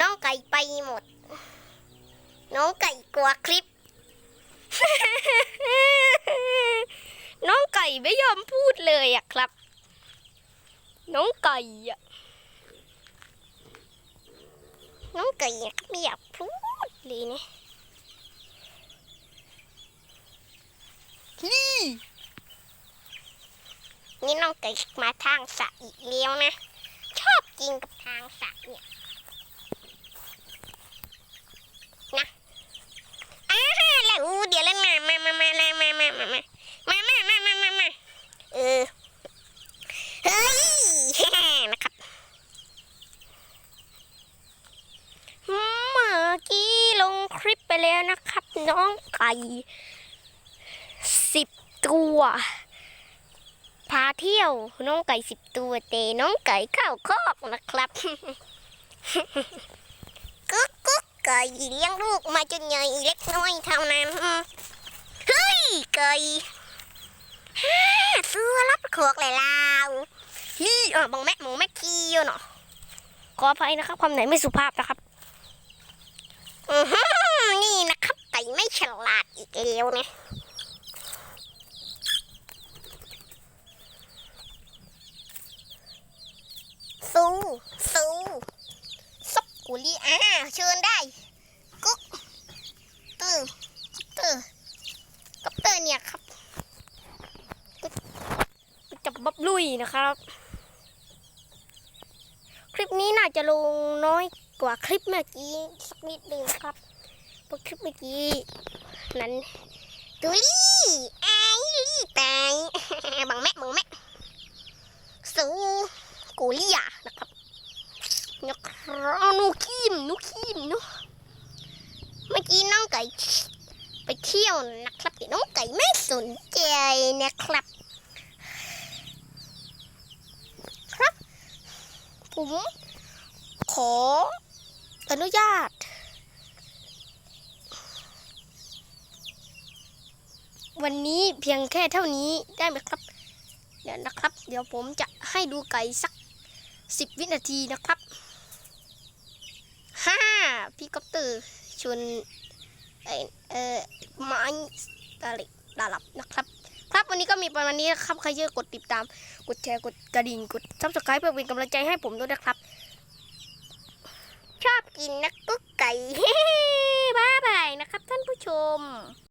น้องไก่ไปหมด น้องไก่กลัวคลิป น้องไก่ไม่ยอมพูดเลยอะครับ น้องไก่อะน้องไก่อะไม่อยากพูดเลยนะนี่นี่น้องไก่มาทางสระอีกแล้วนะช อบจริงกับทางสระเนี่ยนะอ้าแล้วอู้เดี๋ยวแล้วนะมามามามามามามามามามามามามามาเออเฮ้ยนะครับเมื่อกี้ลงคลิปไปแล้วนะครับ น้องไก่สิบตัว พาเที่ยวน้องไก่สิบตัวเตน้องไก่เข้าคอกนะครับกุ๊กกุ๊กไก่เลี้ยงลูกมาจนใหญ่เล็กน้อยเท่านั้นเฮ้ยไก่ฮ่าซื้อรับขวกเลยลาวฮี่อะบังแม่มองแม่ขี้อยู่เนาะขออภัยนะครับความไหนไม่สุภาพนะครับอือหือนี่นะครับไก่ไม่ฉลาดอีกแล้วเนะสู้สู้ซับ กุลี่อ่าเชิญได้ กุ๊กเตอร์เตอร์กัปเตอร์เนี่ยครับก็จับบับลุยนะครับ คลิปนี้น่าจะลงน้อยกว่าคลิปเมื่อกี้สักนิดหนึ่งนะครับเพราะคลิปเมื่อกี้นั้นตุลี่ไอ้ลี่ตายบังแม่บังแม่สู้กูลี่อะนะครับ นะครับนูขี้มนูขี้มนูเมื่อกี้น้องไก่ไปเที่ยวนะครับแต่น้องไก่ไม่สนใจนะครับ ครับ ผมขออนุญาตวันนี้เพียงแค่เท่านี้ได้ไหมครับ เดี๋ยวนะครับ เดี๋ยวผมจะให้ดูไก่สักสิบวินาทีนะครับ ห้าพี่ก๊อปเตอร์ชวนเออเออไม้ตาลิตาลับนะครับ ครับวันนี้ก็มีประมาณนี้นะครับใครเยอะกดติดตาม กดแชร์กดกระดิ่งกดซับสไครป์เพื่อเป็นกำลังใจให้ผมด้วยนะครับ ชอบกินนะกุ๊กไก่บ๊ายบายนะครับท่านผู้ชม